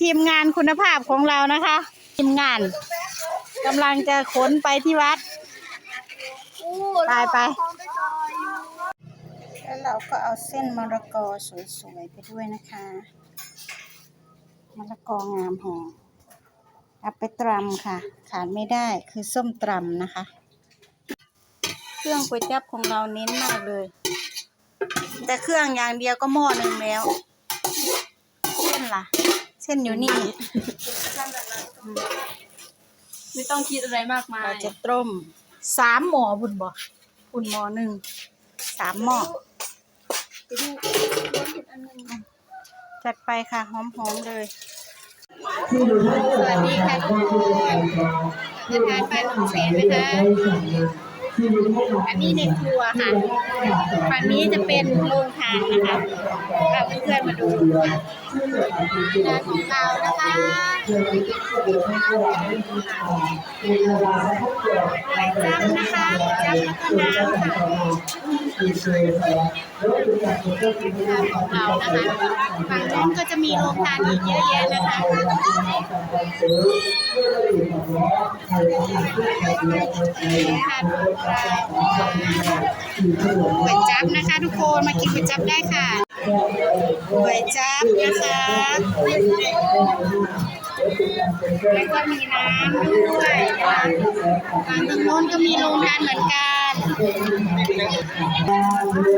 ทีมงานคุณภาพของเรานะคะ ทีมงานกำลังจะขนไปที่วัด ไปไปแล้วเราก็เอาเส้นมะละกอสวยๆไปด้วยนะคะมะละกองามแหงเอาไปตรำค่ะ ขาดไม่ได้คือส้มตรำนะคะ เครื่องก๋วยจั๊บของเราเน้นมากเลย แต่เครื่องอย่างเดียวก็หม้อหนึ่งแล้วเส้นล่ะ เส้นอยู่นี่ ไม่ต้องคิดอะไรมากมายเราจะต้มสามหม้อบุญบ่บุญหม้อหนึ่งสามหม้อจัดไปค่ะหอมๆเลย สวัสดีค่ะทุกคนจะทานปลาหนุ่มแสนนะคะ อันนี้ในครัวค่ะฝั่งนี้จะเป็นโรงทานนะคะพาเพื่อนๆมาดูงานของเรานะคะ ไปจับนะคะจับแล้วก็น้ำค่ะงานของเรานะคะฝั่งนู้นก็จะมีโรงทานอีกเยอะแยะนะคะทานของเราก๋วยจับนะคะ ทุกคนมากินก๋วยจับได้ค่ะ ก๋วยจับนะคะแล้วก็มีน้ำด้วยฝั่งตรงโน้นก็มีโรงทานเหมือนกัน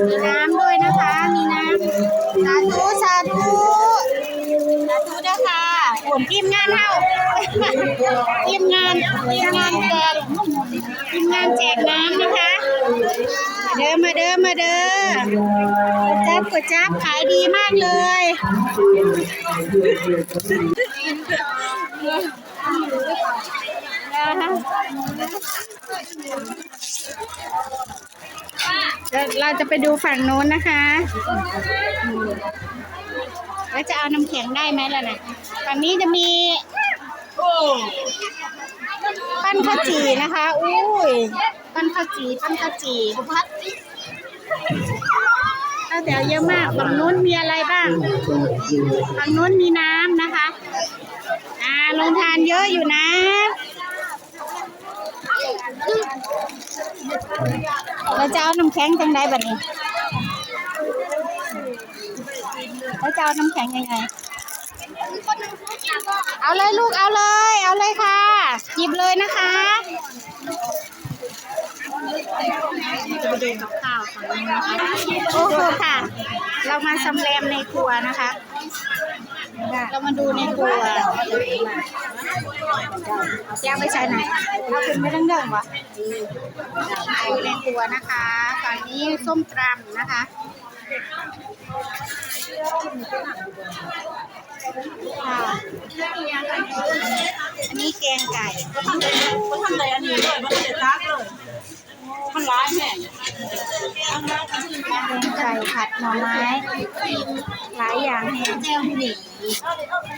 มีน้ำด้วยนะคะ มีน้ำสาธุสาธุสาธุนะคะผมทีมงานเท่าทีมงานทีมงานแจกทีมงานแจกน้ำนะคะ มาเด้อมาเด้อมาเด้อก๋วยจับก๋วยจับขายดีมากเลยเราจะไปดูฝั่งโน้นนะคะแล้วจะเอาน้ำแข็งได้ไหมล่ะนะฝั่งนี้จะมีปั้นข้าวจีนะคะ อุ้ย ปั้นข้าวจีปั้นข้าวจีพัดข้าวแถวเยอะมากฝั่งนู้นมีอะไรบ้างฝั่งนู้นมีน้ำนะคะ อ่าลงทานเยอะอยู่นะเราจะเอาน้ำแข็งจังไดแบบนี้เราจะเอาน้ำแข็งยังไง เอาเลยลูกเอาเลย เอาเลยค่ะ หยิบเลยนะคะ จะไปดูกับข้าวฝั่งนี้นะคะโอ้โหค่ะ เรามาสำแรมในครัวนะคะ เรามาดูในครัวยางไปใช้ไหนเอาขึ้นไม่ต้องเดิมวะดูในครัวนะคะฝั่งนี้ส้มตำนะคะค่ะอันนี้แกงไก่เขาทำอะไรอันนี้ด้วยมันเด็ดรักเลยมันร้ายแม่ แกงไก่ผัด หน่อไม้หลายอย่างแห้งแจ่วหมี่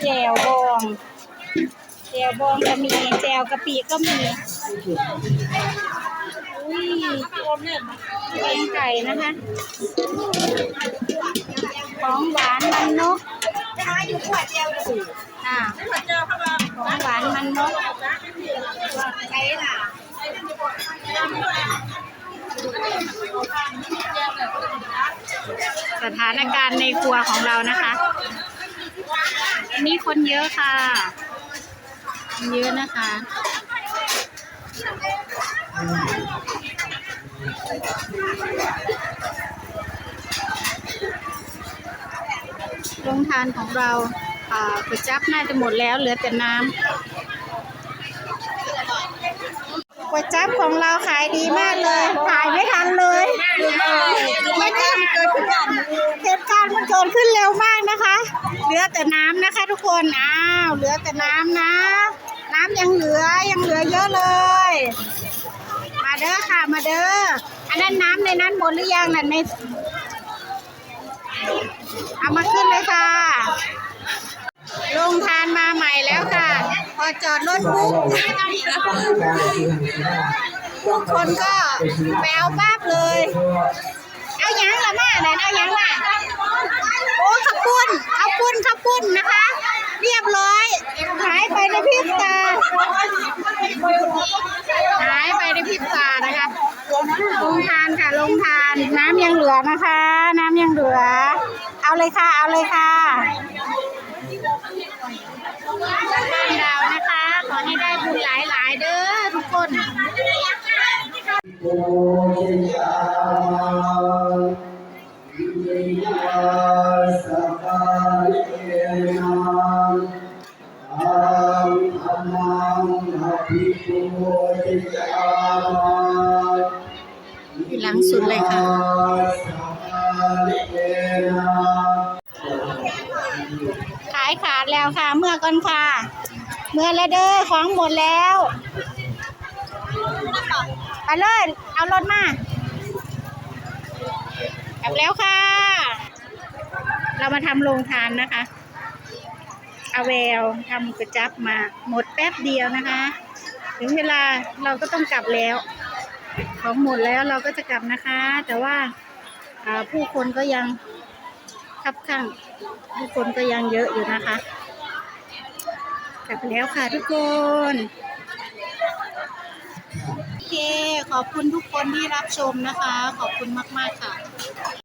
แจ่วบองแจ่วบองก็มีแจ่วกะปิก็มีอุ้ยแกงไก่นะคะ ของหวานมันนกอ่าของหวานมันนก สถานการณ์ในครัวของเรานะคะอันนี้คนเยอะค่ะเยอะนะคะโรงทานของเราอ่าก๋วยจั๊บน่าจะหมดแล้วเหลือแต่น้ำก๋วยจั๊บของเราขายดีมากเลยขายไม่ทันเลยไม่ทันเกิดขึ้นเห ตุการณ์มันขึ้นเร็วมากนะคะ เหลือแต่น้ำนะคะ ทุกคน อ้าว เหลือแต่น้ำนะ น้ำยังเหลือยังเหลือเยอะเลย มาเด้อค่ะมาเด้อ อันนั้นน้ำในนั้นหมดหรือยังนั่นในเอามาขึ้นเลยค่ะ ลงทานมาใหม่แล้วค่ะ พอจอดรถปุ๊บทุกคนก็ไปเอาป้าบเลย ยังละมาไหนเอายังล่ะโอ้ขับปุ้นเอาปุ้นขับปุ้นนะคะ เรียบร้อยหายไปในพริบตาหายไปในพริบตานะคะลงทานค่ะลงทานน้ำยังเหลือนะคะ น้ำยังเหลือ เอาเลยค่ะ เอาเลยค่ะบ้านดาวนะคะ ขอให้ได้บุญหลายๆเด้อทุกคน หลังสุดเลยค่ะขายขาดแล้วค่ะ เมื่อก่อนค่ะ เมื่อแล้วเด้อของหมดแล้วไปเลยเอารถมากลับแล้วค่ะ เรามาทำโรงทานนะคะเอาแววทำกระจับมาหมดแป๊บเดียวนะคะ ถึงเวลาเราก็ต้องกลับแล้ว ของหมดแล้วเราก็จะกลับนะคะ แต่ว่าผู้คนก็ยังคับข้างผู้คนก็ยังเยอะอยู่นะคะ กลับแล้วค่ะทุกคนโอเคขอบคุณทุกคนที่รับชมนะคะ ขอบคุณมาก ๆ ค่ะ